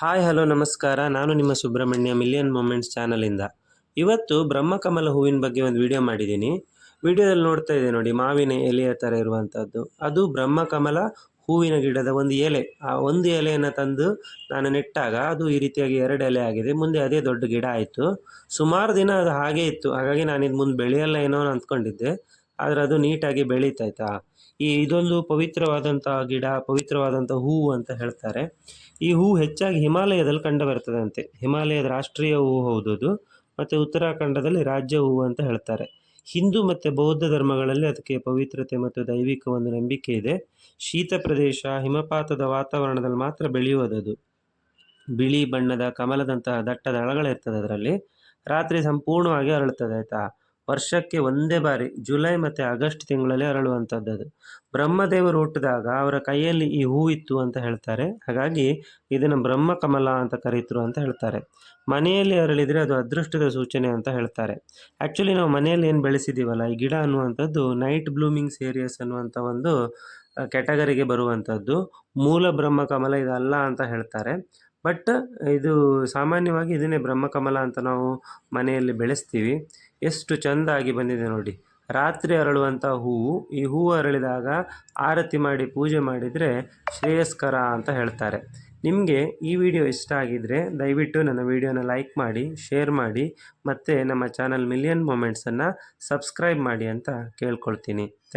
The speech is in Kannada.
ಹಾಯ್, ಹಲೋ, ನಮಸ್ಕಾರ. ನಾನು ನಿಮ್ಮ ಸುಬ್ರಹ್ಮಣ್ಯ ಮಿಲಿಯನ್ ಮೂಮೆಂಟ್ಸ್ ಚಾನಲಿಂದ. ಇವತ್ತು ಬ್ರಹ್ಮಕಮಲ ಹೂವಿನ ಬಗ್ಗೆ ಒಂದು ವಿಡಿಯೋ ಮಾಡಿದ್ದೀನಿ. ವಿಡಿಯೋದಲ್ಲಿ ನೋಡ್ತಾ ಇದೆ ನೋಡಿ, ಮಾವಿನ ಎಲೆಯ ಥರ ಇರುವಂಥದ್ದು ಅದು ಬ್ರಹ್ಮಕಮಲ ಹೂವಿನ ಗಿಡದ ಒಂದು ಎಲೆ. ಆ ಒಂದು ಎಲೆಯನ್ನು ತಂದು ನಾನು ನೆಟ್ಟಾಗ ಅದು ಈ ರೀತಿಯಾಗಿ ಎರಡು ಎಲೆ ಆಗಿದೆ. ಮುಂದೆ ಅದೇ ದೊಡ್ಡ ಗಿಡ ಆಯಿತು. ಸುಮಾರು ದಿನ ಅದು ಹಾಗೇ ಇತ್ತು. ಹಾಗಾಗಿ ನಾನು ಇದು ಮುಂದೆ ಬೆಳೆಯಲ್ಲ ಏನೋ ಅಂದ್ಕೊಂಡಿದ್ದೆ. ಆದರೆ ಅದು ನೀಟಾಗಿ ಬೆಳೀತೈತಾ ಈ ಇದೊಂದು ಪವಿತ್ರವಾದಂಥ ಗಿಡ, ಪವಿತ್ರವಾದಂಥ ಹೂವು ಅಂತ ಹೇಳ್ತಾರೆ. ಈ ಹೂವು ಹೆಚ್ಚಾಗಿ ಹಿಮಾಲಯದಲ್ಲಿ ಕಂಡು ಬರ್ತದಂತೆ. ಹಿಮಾಲಯದ ರಾಷ್ಟ್ರೀಯ ಹೂವು ಹೌದು ಅದು. ಮತ್ತು ಉತ್ತರಾಖಂಡದಲ್ಲಿ ರಾಜ್ಯ ಹೂವು ಅಂತ ಹೇಳ್ತಾರೆ. ಹಿಂದೂ ಮತ್ತು ಬೌದ್ಧ ಧರ್ಮಗಳಲ್ಲಿ ಅದಕ್ಕೆ ಪವಿತ್ರತೆ ಮತ್ತು ದೈವಿಕ ಒಂದು ನಂಬಿಕೆ ಇದೆ. ಶೀತ ಪ್ರದೇಶ, ಹಿಮಪಾತದ ವಾತಾವರಣದಲ್ಲಿ ಮಾತ್ರ ಬೆಳೆಯುವುದದು. ಬಿಳಿ ಬಣ್ಣದ, ಕಮಲದಂತಹ ದಟ್ಟದ ದಳಗಳಿರ್ತದೆ ಅದರಲ್ಲಿ. ರಾತ್ರಿ ಸಂಪೂರ್ಣವಾಗಿ ಅರಳುತ್ತದೆ, ಆಯಿತಾ? ವರ್ಷಕ್ಕೆ ಒಂದೇ ಬಾರಿ ಜುಲೈ ಮತ್ತು ಆಗಸ್ಟ್ ತಿಂಗಳಲ್ಲಿ ಅರಳುವಂಥದ್ದು ಅದು. ಬ್ರಹ್ಮದೇವರು ಹುಟ್ಟಿದಾಗ ಅವರ ಕೈಯಲ್ಲಿ ಈ ಹೂವಿತ್ತು ಅಂತ ಹೇಳ್ತಾರೆ. ಹಾಗಾಗಿ ಇದನ್ನು ಬ್ರಹ್ಮಕಮಲ ಅಂತ ಕರೀತರು ಅಂತ ಹೇಳ್ತಾರೆ. ಮನೆಯಲ್ಲಿ ಅರಳಿದರೆ ಅದು ಅದೃಷ್ಟದ ಸೂಚನೆ ಅಂತ ಹೇಳ್ತಾರೆ. ಆ್ಯಕ್ಚುಲಿ ನಾವು ಮನೆಯಲ್ಲಿ ಏನು ಬೆಳೆಸಿದ್ದೀವಲ್ಲ ಈ ಗಿಡ ಅನ್ನುವಂಥದ್ದು ನೈಟ್ ಬ್ಲೂಮಿಂಗ್ ಸೇರಿಯಸ್ ಅನ್ನುವಂಥ ಒಂದು ಕ್ಯಾಟಗರಿಗೆ ಬರುವಂಥದ್ದು. ಮೂಲ ಬ್ರಹ್ಮ ಕಮಲ ಇದಲ್ಲ ಅಂತ ಹೇಳ್ತಾರೆ. ಬಟ್ ಇದು ಸಾಮಾನ್ಯವಾಗಿ ಇದನ್ನೇ ಬ್ರಹ್ಮಕಮಲ ಅಂತ ನಾವು ಮನೆಯಲ್ಲಿ ಬೆಳೆಸ್ತೀವಿ. ಎಷ್ಟು ಚೆಂದಾಗಿ ಬಂದಿದೆ ನೋಡಿ. ರಾತ್ರಿ ಅರಳುವಂಥ ಹೂವು, ಈ ಹೂವು ಅರಳಿದಾಗ ಆರತಿ ಮಾಡಿ ಪೂಜೆ ಮಾಡಿದರೆ ಶ್ರೇಯಸ್ಕರ ಅಂತ ಹೇಳ್ತಾರೆ. ನಿಮಗೆ ಈ ವಿಡಿಯೋ ಇಷ್ಟ ಆಗಿದ್ದರೆ ದಯವಿಟ್ಟು ನನ್ನ ವಿಡಿಯೋನ ಲೈಕ್ ಮಾಡಿ, ಶೇರ್ ಮಾಡಿ, ಮತ್ತು ನಮ್ಮ ಚಾನಲ್ ಮಿಲಿಯನ್ ಮೂಮೆಂಟ್ಸನ್ನು ಸಬ್ಸ್ಕ್ರೈಬ್ ಮಾಡಿ ಅಂತ ಕೇಳ್ಕೊಳ್ತೀನಿ. ಥ್ಯಾಂಕ್